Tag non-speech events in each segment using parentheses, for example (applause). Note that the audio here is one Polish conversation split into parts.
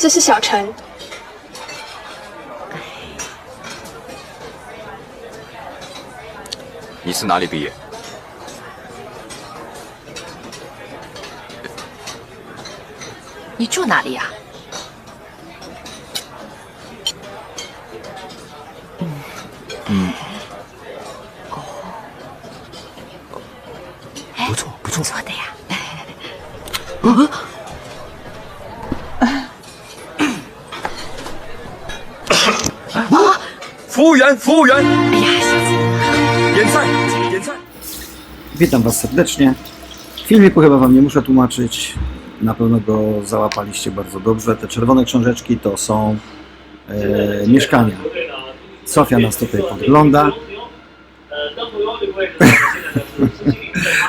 这是小陈，你是哪里毕业？你住哪里呀、不错不错。不，错的呀。(laughs) 服务员服务员，哎呀，小姐，点菜点菜。 Witam Was serdecznie. W filmiku chyba Wam nie muszę tłumaczyć. Na pewno go załapaliście bardzo dobrze. Te czerwone książeczki to są e, mieszkania. Sofia nas tutaj podgląda.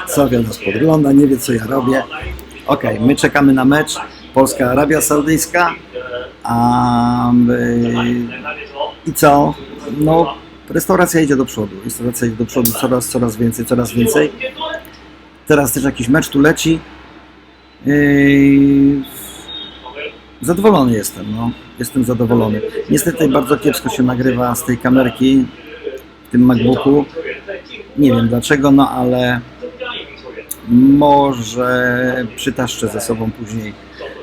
Sofia (laughs) nas podgląda, nie wie co ja robię. Ok, my czekamy na mecz Polska-Arabia Saudyjska. A, e, I co? No, restauracja idzie do przodu. Restauracja idzie do przodu coraz, coraz więcej, coraz więcej. Teraz też jakiś mecz tu leci. Yy, Zadowolony jestem, no. Jestem zadowolony. Niestety bardzo kiepsko się nagrywa z tej kamerki w tym MacBooku. Nie wiem dlaczego, no ale może przytaszczę ze sobą później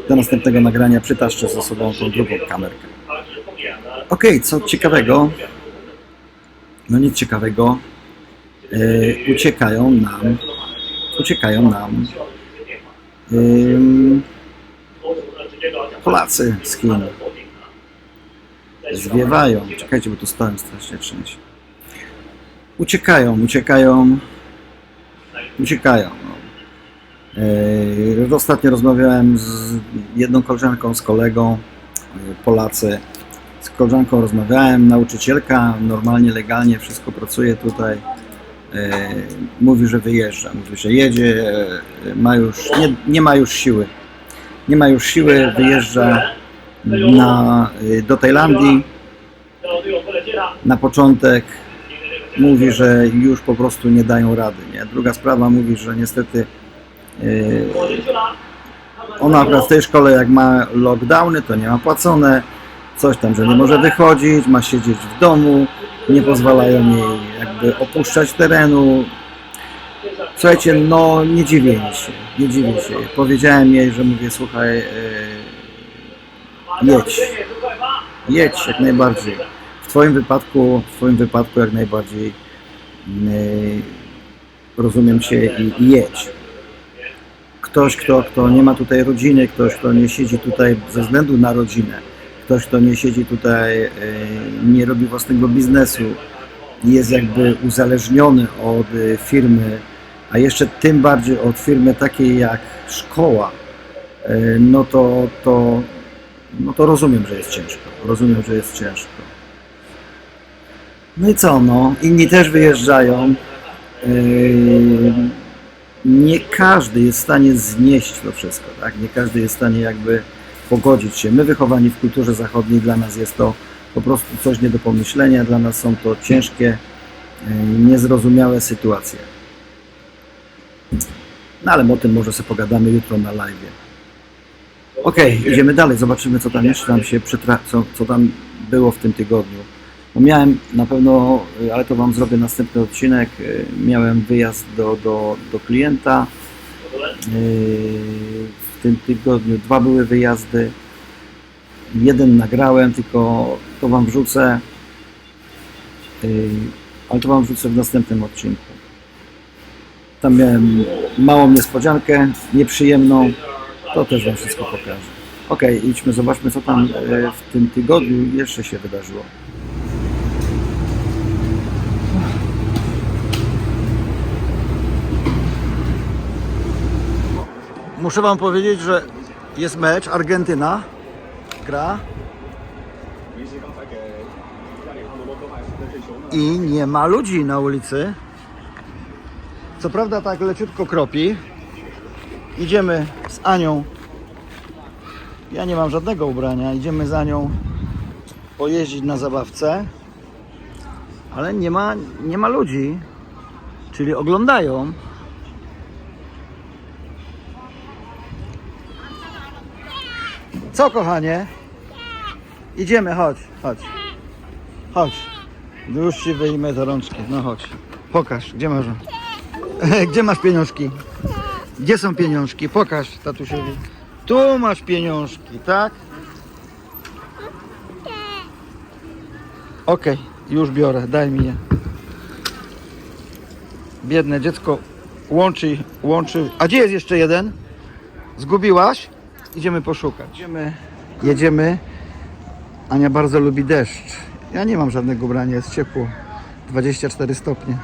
do następnego nagrania przytaszczę ze sobą tą drugą kamerkę. Okej, co ciekawego, no nic ciekawego, yy, uciekają nam, uciekają nam ym, Polacy z Chin. Zwiewają. Czekajcie, bo tu stałem strasznie trzęsie. Uciekają, uciekają, uciekają. Yy, ostatnio rozmawiałem z jedną koleżanką, z kolegą, yy, Polacy. Z koleżanką rozmawiałem, nauczycielka, normalnie, legalnie, wszystko pracuje tutaj. Yy, mówi, że wyjeżdża, mówi, że jedzie, yy, ma już, nie, nie ma już siły. Nie ma już siły, wyjeżdża na, yy, do Tajlandii. Na początek mówi, że już po prostu nie dają rady. Nie? Druga sprawa mówi, że niestety ona w tej szkole jak ma lockdowny, to nie ma płacone, coś tam, że nie może wychodzić, ma siedzieć w domu, nie pozwalają jej jakby opuszczać terenu. Słuchajcie, no nie dziwię jej się, nie dziwię się. Powiedziałem jej, że mówię, słuchaj, yy, jedź, jedź jak najbardziej. W twoim wypadku, w twoim wypadku jak najbardziej yy, rozumiem cię i, i jedź ktoś, kto, kto nie ma tutaj rodziny, ktoś, kto nie siedzi tutaj ze względu na rodzinę, ktoś, kto nie siedzi tutaj, e, nie robi własnego biznesu, jest jakby uzależniony od e, firmy, a jeszcze tym bardziej od firmy takiej jak szkoła, e, no to, to, no to rozumiem, że jest ciężko. Rozumiem, że jest ciężko. No i co, no, inni też wyjeżdżają. Nie każdy jest w stanie znieść to wszystko, tak? Nie każdy jest w stanie jakby pogodzić się. My wychowani w kulturze zachodniej, dla nas jest to po prostu coś nie do pomyślenia, dla nas są to ciężkie, e, niezrozumiałe sytuacje. No ale o tym może sobie pogadamy jutro na live. Okej, idziemy dalej, zobaczymy co tam jeszcze tam się przytra- co, co tam było w tym tygodniu. Miałem na pewno, y, ale to Wam zrobię następny odcinek, y, miałem wyjazd do, do, do klienta. Y, W tym tygodniu dwa były wyjazdy. Jeden nagrałem, tylko to Wam wrzucę, y, ale to Wam wrzucę w następnym odcinku. Tam miałem małą niespodziankę, nieprzyjemną, to też Wam wszystko pokażę. Ok, idźmy, zobaczmy co tam y, w tym tygodniu jeszcze się wydarzyło. Muszę Wam powiedzieć, że jest mecz Argentyna. Gra. I nie ma ludzi na ulicy. Co prawda tak leciutko kropi. Idziemy z Anią. Ja nie mam żadnego ubrania. Idziemy z Anią pojeździć na zabawce. Ale nie ma, nie ma ludzi. Czyli oglądają. Co kochanie? Idziemy, chodź, chodź. Chodź. Już ci wyjmę za rączki. No chodź. Pokaż, gdzie masz? (laughs) Gdzie masz pieniążki? Gdzie są pieniążki? Pokaż tatusiowi. Tu masz pieniążki, tak? Okej, już biorę, daj mi je. Biedne dziecko łączy, łączy. A gdzie jest jeszcze jeden? Zgubiłaś? Idziemy poszukać. Jedziemy, jedziemy. Ania bardzo lubi deszcz. Ja nie mam żadnego ubrania, jest ciepło. 24 stopnie.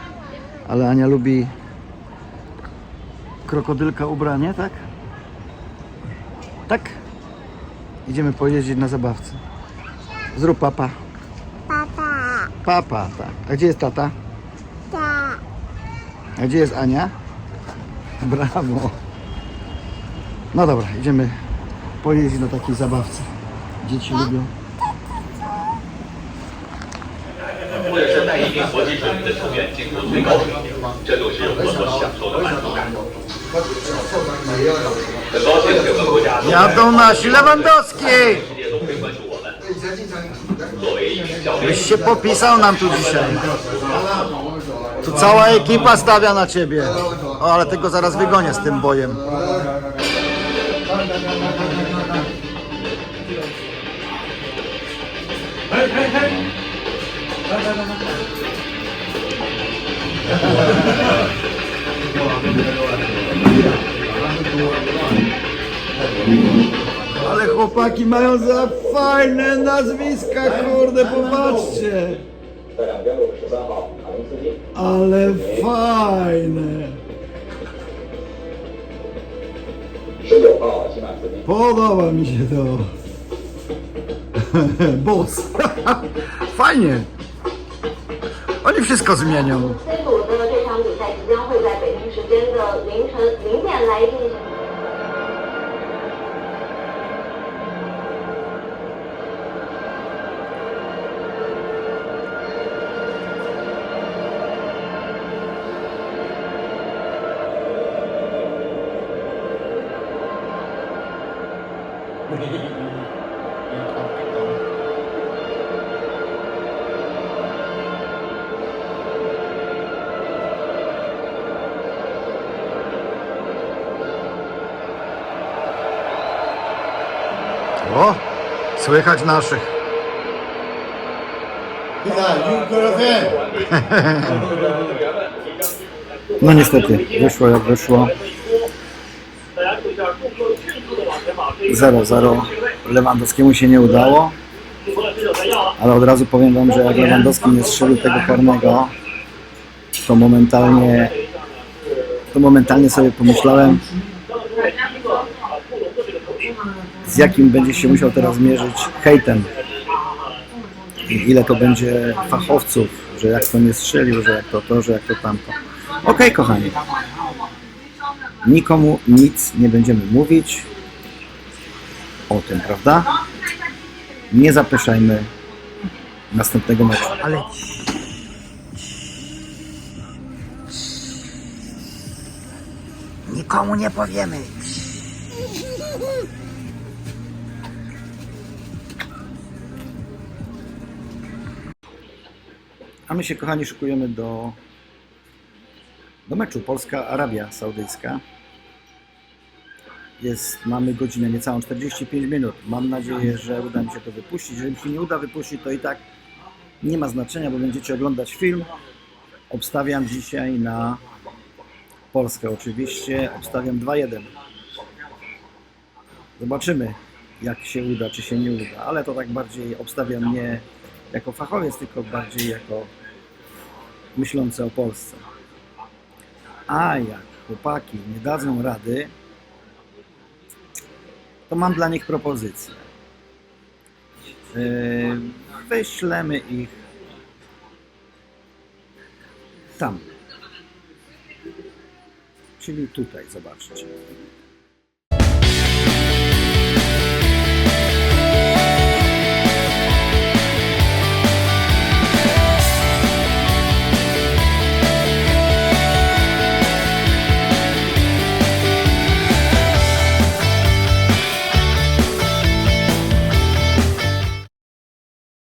Ale Ania lubi krokodylka ubranie, tak? Tak? Idziemy pojeździć na zabawce. Zrób papa. Papa, Papa, tak. A gdzie jest tata? ta, A gdzie jest Ania? Brawo. No dobra, idziemy pojeździć na takiej zabawce. Dzieci lubią. 或者是带一名国际水平的球员进入最高水平，这都是我所享受的满足感。很高兴整个国家、 Jadą nasi Lewandowski! 世界都会关注我们。作为一名教练 Byś，się popisał nam tu dzisiaj. Tu cała ekipa stawia na ciebie. O, ale tego zaraz wygonię z tym bojem. Chłopaki mają za fajne nazwiska, kurde, popatrzcie. Ale fajne. Podoba mi się to. Boss. Fajnie. Oni wszystko zmienią. O, słychać naszych. No niestety, wyszło jak wyszło. 0-0. Lewandowskiemu się nie udało. Ale od razu powiem Wam, że jak Lewandowski nie strzelił tego karnego, to momentalnie, to momentalnie sobie pomyślałem, z jakim będzie się musiał teraz mierzyć hejtem. I ile to będzie fachowców, że jak to nie strzelił, że jak to to, że jak to tamto. Okej, kochani. Nikomu nic nie będziemy mówić o tym, prawda? Nie zapeszajmy następnego meczu. Ale nikomu nie powiemy. A my się, kochani, szykujemy do, do meczu Polska-Arabia Saudyjska. Jest, mamy godzinę niecałą 45 minut. Mam nadzieję, że uda mi się to wypuścić. Jeżeli mi się nie uda wypuścić, to i tak nie ma znaczenia, bo będziecie oglądać film. Obstawiam dzisiaj na Polskę oczywiście. Obstawiam 2-1. Zobaczymy, jak się uda, czy się nie uda. Ale to tak bardziej obstawiam nie jako fachowiec, tylko bardziej jako myślący o Polsce. A jak chłopaki nie dadzą rady, to mam dla nich propozycję. Yy, Wyślemy ich tam. Czyli tutaj, zobaczcie.